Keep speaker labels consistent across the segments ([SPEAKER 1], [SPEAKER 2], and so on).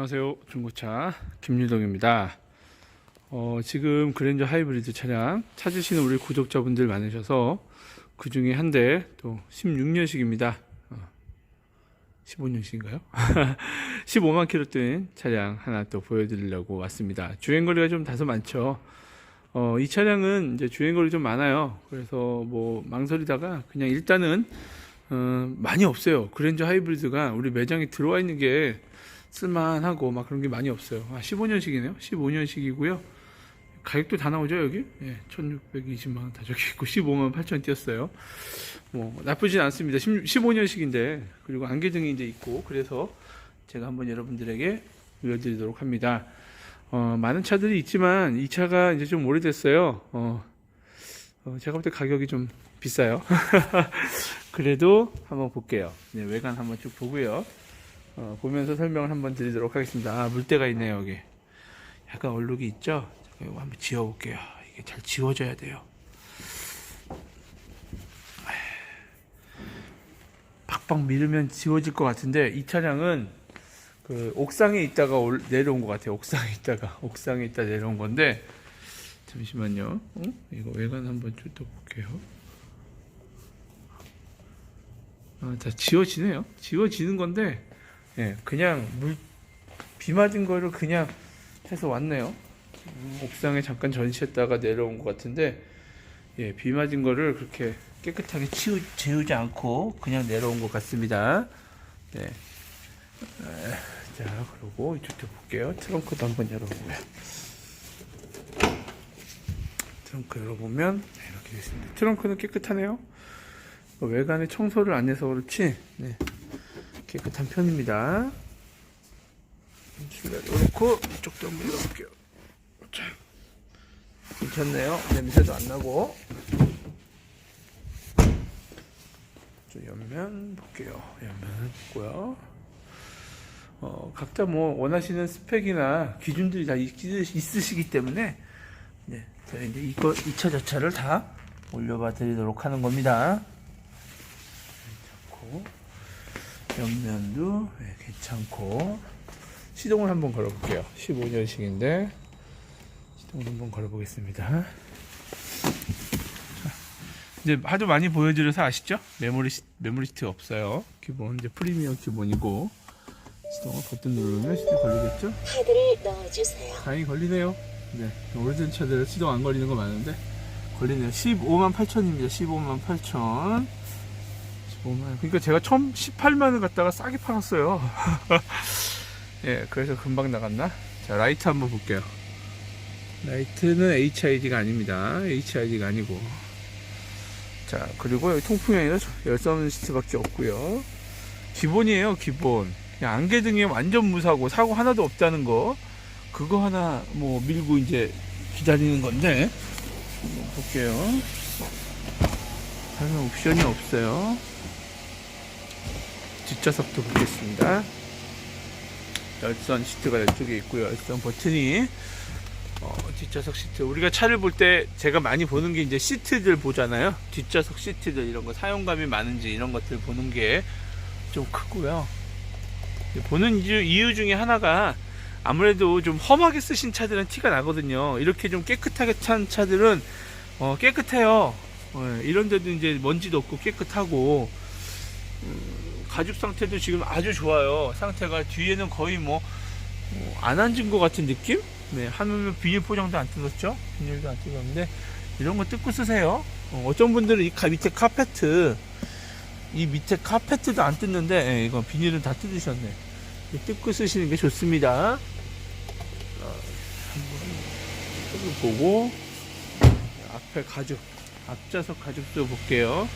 [SPEAKER 1] 안녕하세요. 중고차 김유동입니다. 어, 지금 그랜저 하이브리드 차량 찾으시는 우리 구독자분들 많으셔서 그 중에 한 대 또 16년식입니다. 어, 15년식인가요? 15만 킬로 뛴 차량 하나 또 보여드리려고 왔습니다. 주행거리가 좀 다소 많죠. 어, 이 차량은 이제 주행거리 좀 많아요. 그래서 뭐 망설이다가 그냥 일단은 어, 많이 없어요. 그랜저 하이브리드가 우리 매장에 들어와 있는 게 쓸만하고 막 그런 게 많이 없어요. 아, 15년식이네요. 15년식이고요. 가격도 다 나오죠, 여기? 예, 1620만 원다 적혀 있고 15만 8천 뛰었어요. 뭐 나쁘진 않습니다. 15년식인데 그리고 안개등이 이제 있고 그래서 제가 한번 여러분들에게 보여드리도록 합니다. 어, 많은 차들이 있지만 이 차가 이제 좀 오래됐어요. 어, 어, 제가 볼 때 가격이 좀 비싸요. 그래도 한번 볼게요. 네, 외관 한번 쭉 보고요. 어, 보면서 설명을 한번 드리도록 하겠습니다. 아, 물때가 있네요, 여기. 약간 얼룩이 있죠? 이거 한번 지워볼게요. 이게 잘 지워져야 돼요. 팍팍 밀으면 지워질 것 같은데, 이 차량은 그 옥상에 있다가 올- 내려온 것 같아요. 옥상에 있다가. 옥상에 있다 내려온 건데, 잠시만요. 어? 이거 외관 한번 좀더 볼게요. 아, 다 지워지네요. 지워지는 건데, 예, 그냥 물, 비 맞은 거를 그냥 해서 왔네요. 음, 옥상에 잠깐 전시했다가 내려온 것 같은데, 예, 비 맞은 거를 그렇게 깨끗하게 치우, 지우지 않고 그냥 내려온 것 같습니다. 네. 에, 자, 그리고 이쪽도 볼게요. 트렁크도 한번 열어보고요. 트렁크 열어보면 네, 이렇게 됐습니다. 트렁크는 깨끗하네요. 어, 외관에 청소를 안 해서 그렇지, 네. 깨끗한 편입니다. 이렇고 이쪽도 한번 열어볼게요. 자, 괜찮네요. 냄새도 안 나고. 좀 옆면 볼게요. 옆면을 보고요. 어, 각자 뭐 원하시는 스펙이나 기준들이 다 있, 있으시기 때문에 네, 제가 이제 이거 2차 저차를 다 올려봐 드리도록 하는 겁니다. 괜찮고 옆면도 네, 괜찮고 시동을 한번 걸어볼게요. 15년식인데 시동을 한번 걸어보겠습니다. 자, 이제 하도 많이 보여드려서 아시죠? 메모리 시, 메모리 시트 없어요. 기본 이제 프리미엄 기본이고 시동을 버튼 누르면 시동 걸리겠죠?
[SPEAKER 2] 카드를 넣어주세요.
[SPEAKER 1] 다행히 걸리네요. 네, 오래된 차들 시동 안 걸리는 거 많은데 걸리네요. 15만 8천입니다. 15만 8천. 15만. 그러니까 제가 처음 18만을 갖다가 싸게 팔았어요. 예, 그래서 금방 나갔나? 자, 라이트 한번 볼게요. 라이트는 HID가 아닙니다. HID가 아니고. 자, 그리고 여기 통풍이 아니라 열선 시트밖에 없고요. 기본이에요, 기본. 안개등이 완전 무사고 사고 하나도 없다는 거. 그거 하나 뭐 밀고 이제 기다리는 건데 한번 볼게요. 다른 옵션이 없어요. 뒷좌석도 보겠습니다. 열선 시트가 이쪽에 있고요. 열선 버튼이 어, 뒷좌석 시트. 우리가 차를 볼 때 제가 많이 보는 게 이제 시트들 보잖아요. 뒷좌석 시트들 이런 거 사용감이 많은지 이런 것들 보는 게 좀 크고요. 보는 이유, 이유 중에 하나가 아무래도 좀 험하게 쓰신 차들은 티가 나거든요. 이렇게 좀 깨끗하게 찬 차들은 어, 깨끗해요. 어, 이런 데도 이제 먼지도 없고 깨끗하고 음, 가죽 상태도 지금 아주 좋아요. 상태가 뒤에는 거의 뭐 안 앉은 것 같은 느낌? 네, 하면 비닐 포장도 안 뜯었죠? 비닐도 안 뜯었는데 이런 거 뜯고 쓰세요. 어, 떤 분들은 이 가- 밑에 카페트 이 밑에 카페트도 안 뜯는데 예, 이거 비닐은 다 뜯으셨네. 뜯고 쓰시는 게 좋습니다. 어, 한번 보고 앞에 가죽 앞좌석 가죽도 볼게요.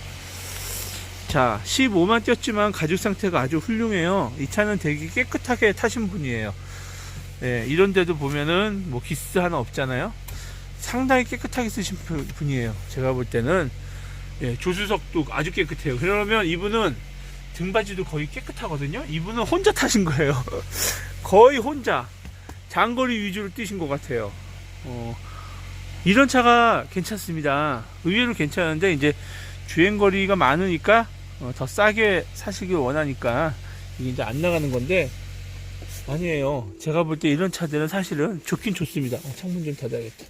[SPEAKER 1] 자, 15만 뛰었지만 가죽 상태가 아주 훌륭해요. 이 차는 되게 깨끗하게 타신 분이에요. 예, 이런 데도 보면은 뭐 기스 하나 없잖아요. 상당히 깨끗하게 쓰신 분- 분이에요. 제가 볼 때는 예, 조수석도 아주 깨끗해요. 그러면 이분은 등받이도 거의 깨끗하거든요. 이분은 혼자 타신 거예요. 거의 혼자 장거리 위주로 뛰신 것 같아요. 어, 이런 차가 괜찮습니다. 의외로 괜찮은데 이제 주행 거리가 많으니까 어, 더 싸게 사시길 원하니까 이게 이제 안 나가는 건데 아니에요. 제가 볼 때 이런 차들은 사실은 좋긴 좋습니다. 아, 창문 좀 닫아야겠다.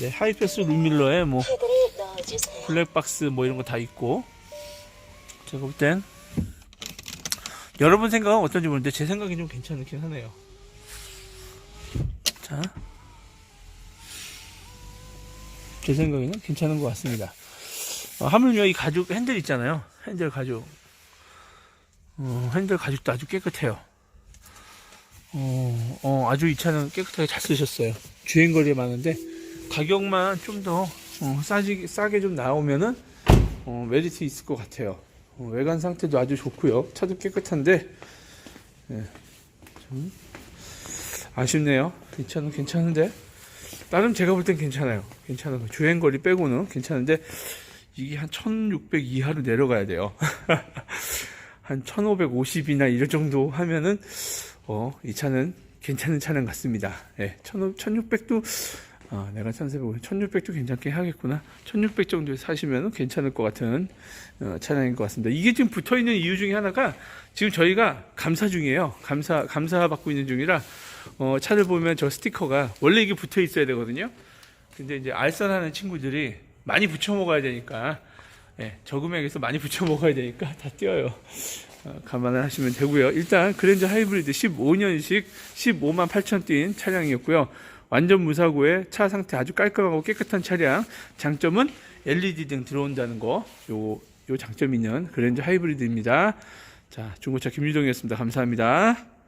[SPEAKER 1] 네, 하이패스 룸밀러에 뭐. 블랙박스 뭐 이런 거 다 있고 제가 볼 땐 여러분 생각은 어떤지 모르는데 제 생각이 좀 괜찮긴 하네요. 자, 제 생각에는 괜찮은 것 같습니다. 어, 하물며 이 가죽 핸들 있잖아요. 핸들 가죽. 어, 핸들 가죽도 아주 깨끗해요. 어, 어, 아주 이 차는 깨끗하게 잘 쓰셨어요. 주행거리에 많은데 가격만 좀더 어, 싸게 좀 나오면은 어, 메리트 있을 것 같아요. 어, 외관 상태도 아주 좋고요. 차도 깨끗한데 예, 좀 아쉽네요. 이 차는 괜찮은데 나름 제가 볼 땐 괜찮아요. 괜찮아요. 주행거리 빼고는 괜찮은데 이게 한 1600 이하로 내려가야 돼요. 한 1550이나 이럴 정도 하면은 어, 이 차는 괜찮은 차량 같습니다. 예, 1600도 아, 내가 1400, 1600도 괜찮게 하겠구나. 1600 정도에 사시면 괜찮을 것 같은 어, 차량인 것 같습니다. 이게 지금 붙어 있는 이유 중에 하나가 지금 저희가 감사 중이에요. 감사, 감사 받고 있는 중이라 어, 차를 보면 저 스티커가 원래 이게 붙어 있어야 되거든요. 근데 이제 알선하는 친구들이 많이 붙여 먹어야 되니까 예, 저 금액에서 많이 붙여 먹어야 되니까 다 띄어요. 어, 감안을 하시면 되고요. 일단 그랜저 하이브리드 15년식 15만 8천 뛴 차량이었고요. 완전 무사고에 차 상태 아주 깔끔하고 깨끗한 차량. 장점은 LED 등 들어온다는 거. 요, 요 장점 있는 그랜저 하이브리드입니다. 자, 중고차 김유정이었습니다. 감사합니다.